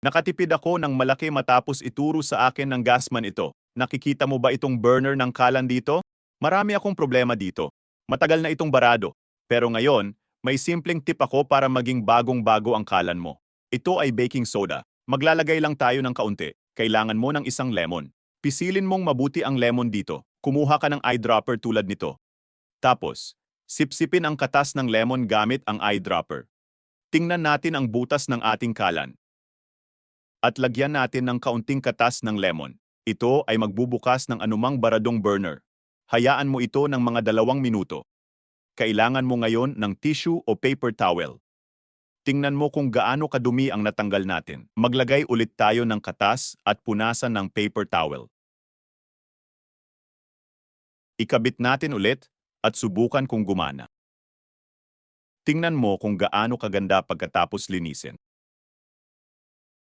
Nakatipid ako ng malaki matapos ituro sa akin ng gasman ito. Nakikita mo ba itong burner ng kalan dito? Marami akong problema dito. Matagal na itong barado. Pero ngayon, may simpleng tip ako para maging bagong-bago ang kalan mo. Ito ay baking soda. Maglalagay lang tayo ng kaunti. Kailangan mo ng isang lemon. Pisilin mong mabuti ang lemon dito. Kumuha ka ng eyedropper tulad nito. Tapos, sipsipin ang katas ng lemon gamit ang eyedropper. Tingnan natin ang butas ng ating kalan. At lagyan natin ng kaunting katas ng lemon. Ito ay magbubukas ng anumang baradong burner. Hayaan mo ito ng mga dalawang minuto. Kailangan mo ngayon ng tissue o paper towel. Tingnan mo kung gaano kadumi ang natanggal natin. Maglagay ulit tayo ng katas at punasan ng paper towel. Ikabit natin ulit at subukan kung gumana. Tingnan mo kung gaano kaganda pagkatapos linisin.